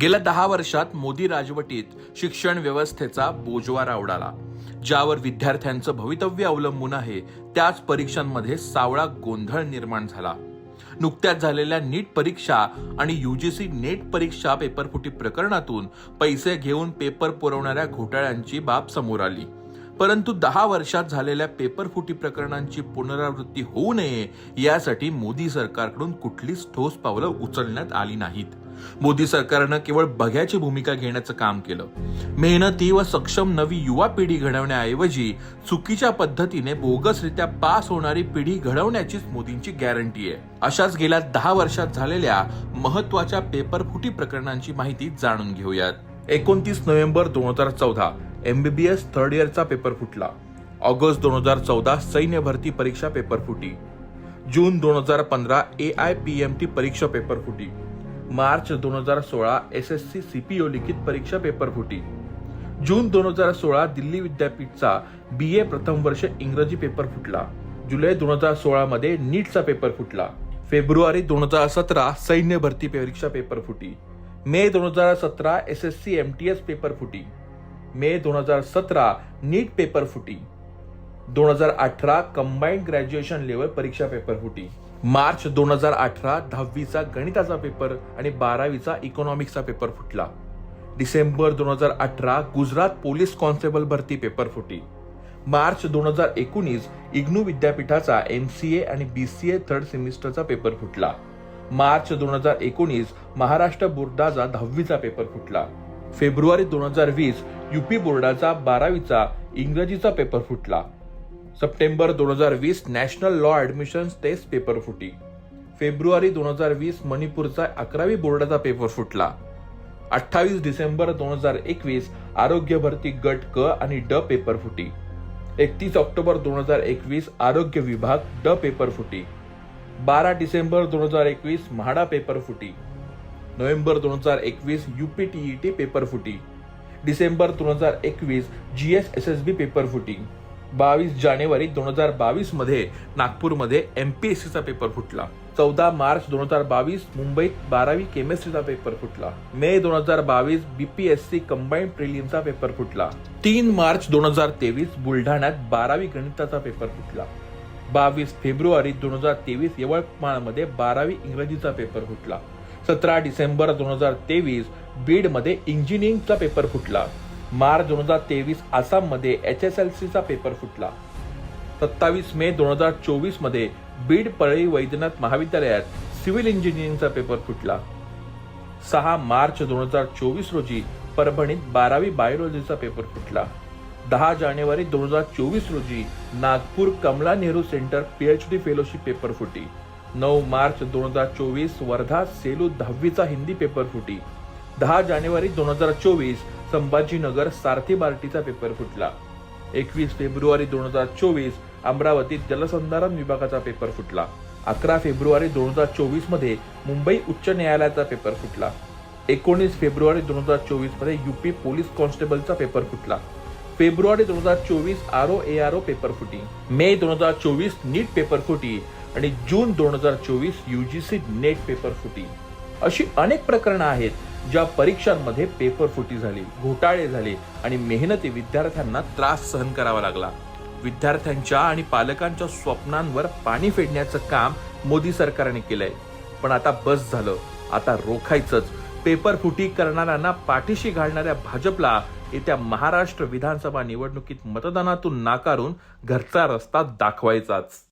गेल्या दहा वर्षात मोदी राजवटीत शिक्षण व्यवस्थेचा बोजवारा उडाला. ज्यावर विद्यार्थ्यांचं भवितव्य अवलंबून आहे त्याच परीक्षांमध्ये सावळा गोंधळ निर्माण झाला. नुकत्याच झालेल्या नीट परीक्षा आणि युजीसी नेट परीक्षा पेपरफुटी प्रकरणातून पैसे घेऊन पेपर पुरवणाऱ्या घोटाळ्यांची बाब समोर आली. परंतु दहा वर्षात झालेल्या पेपरफुटी प्रकरणांची पुनरावृत्ती होऊ नये यासाठी मोदी सरकारकडून कुठलीच ठोस पावलं उचलण्यात आली नाहीत. मोदी सरकारनं केवळ बघ्याची भूमिका घेण्याचं काम केलं. मेहनती व सक्षम नवी युवा पिढी घडवण्याऐवजी चुकीच्या पद्धतीने बोगसरित्या पास होणारी पिढी घडवण्याचीच मोदींची गॅरंटी आहे. अशाच गेल्या दहा वर्षात झालेल्या महत्त्वाच्या पेपरफुटी प्रकरणांची माहिती जाणून घेऊयात. एकोणतीस नोव्हेंबर दोन हजार चौदा M B B S third इयरचा paper फुटला. ऑगस्ट दोन हजार चौदा सैन्य भरती परीक्षा पेपर फुटी. जून दोन हजार पंधरा A I P M T परीक्षा पेपर फुटी. मार्च दोन हजार सोळा एस एस सी सीपीओ लिखित परीक्षा पेपर फुटी. जून दोन हजार सोळा दिल्ली विद्यापीठचा बी ए प्रथम वर्ष इंग्रजी पेपर फुटला. जुलै दोन हजार सोळा मध्ये नीटचा पेपर फुटला. फेब्रुवारी दोन हजार सतरा सैन्य भरती परीक्षा पेपर फुटी. मे दोन हजार सतरा S S C M T S paper फुटी. मे दोन हजार सतरा नीट पेपर फुटी. दोन हजार अठरा कंबाईंड ग्रॅज्युएशन लेवल परीक्षा पेपर फुटी. मार्च दोन हजार अठरा दहावीचा गणिताचा पेपर आणि बारावीचा इकॉनॉमिक्सचा पेपर फुटला. डिसेंबर दोन हजार अठरा गुजरात पोलीस कॉन्स्टेबल भरती पेपर फुटी. मार्च दोन हजार एकोणीस इग्नू विद्यापीठाचा एम सी ए आणि बी सी ए थर्ड सेमिस्टरचा पेपर फुटला. मार्च दोन हजार एकोणीस महाराष्ट्र बोर्डाचा दहावीचा पेपर फुटला. फेब्रुवारी दोन हजार वीस यूपी बोर्डाचा बारावीचा इंग्रजीचा पेपर फुटला. सप्टेंबर दोन हजार वीस national law admissions test paper फुटी. फेब्रुवारी दोन हजार वीस मणिपूरचा अकरावी बोर्डाचा पेपर फुटला. अठ्ठावीस डिसेंबर दोन हजार एकवीस आरोग्य भरती गट क आणि ड पेपर फुटी. एकतीस ऑक्टोबर दोन हजार एकवीस आरोग्य विभाग ड पेपर फुटी. बारा डिसेंबर दोन हजार एकवीस म्हाडा पेपर फुटी. नोव्हेंबर दोन हजार एकवीस यूपीटीईटी पेपर फुटी. डिसेंबर दोन हजार एकवीस G S S S B paper फुटी बावीस जानेवारी दोन हजार बावीसमध्ये नागपूरमध्ये एम पी एस सीचा पेपर फुटला. चौदा मार्च दोन हजार बावीस मुंबईत बारावी केमिस्ट्रीचा पेपर फुटला. मे दोन हजार बावीस बीपीएससी कंबाईंड प्रिलिमचा पेपर फुटला. तीन मार्च दोन हजार तेवीस बुलढाण्यात बारावी गणिताचा पेपर फुटला. बावीस फेब्रुवारी दोन हजार तेवीस यवतमाळमध्ये बारावी इंग्रजीचा पेपर फुटला. सतरा डिसेंबर दोन हजार तेवीस बीडमध्ये इंजिनिअरिंगचा पेपर फुटला. मार्च दोन हजार तेवीस आसाममध्ये एच एस एल सीचा पेपर फुटला. सत्तावीस मे दोन हजार चोवीसमध्ये बीड परळी वैद्यनाथ महाविद्यालयात सिव्हिल इंजिनिअरिंगचा पेपर फुटला. सहा मार्च दोन हजार चोवीस रोजी परभणीत बारावी बायोलॉजीचा पेपर फुटला. दहा जानेवारी दोन हजार चोवीस रोजी Nagpur Kamala Nehru centre PhD fellowship paper फुटी. नऊ मार्च दोन हजार चोवीस वर्धा सेलू दहावीचा हिंदी पेपर फुटी. दहा जानेवारी दोन हजार चोवीस संभाजीनगर सारथी बार्टीचा पेपर फुटला. एकवीस फेब्रुवारी दोन हजार चोवीस अमरावतीत जलसंधारण विभागाचा पेपर फुटला. अकरा फेब्रुवारी दोन हजार चोवीसमध्ये मुंबई उच्च न्यायालयाचा पेपर फुटला. एकोणीस फेब्रुवारी दोन हजार चोवीसमध्ये युपी पोलीस कॉन्स्टेबलचा पेपर फुटला. फेब्रुवारी दोन हजार चोवीस R O A R O paper फुटी. मे दोन हजार चोवीस नीट पेपर फुटी. आणि जून दोन हजार चोवीस युजीसी नेट पेपर फुटी. अशी अनेक प्रकरणं आहेत ज्या परीक्षांमध्ये पेपर फुटी झाली घोटाळे झाले आणि मेहनती विद्यार्थ्यांना त्रास सहन करावा लागला. विद्यार्थ्यांच्या आणि पालकांच्या स्वप्नांवर पाणी फेडण्याचं काम मोदी सरकारने केलंय. पण आता बस झालं. आता रोखायचंच. पेपर फुटी करणाऱ्यांना पाठीशी घालणाऱ्या भाजपला येत्या महाराष्ट्र विधानसभा निवडणुकीत मतदानातून नाकारून घरचा रस्ता दाखवायचाच.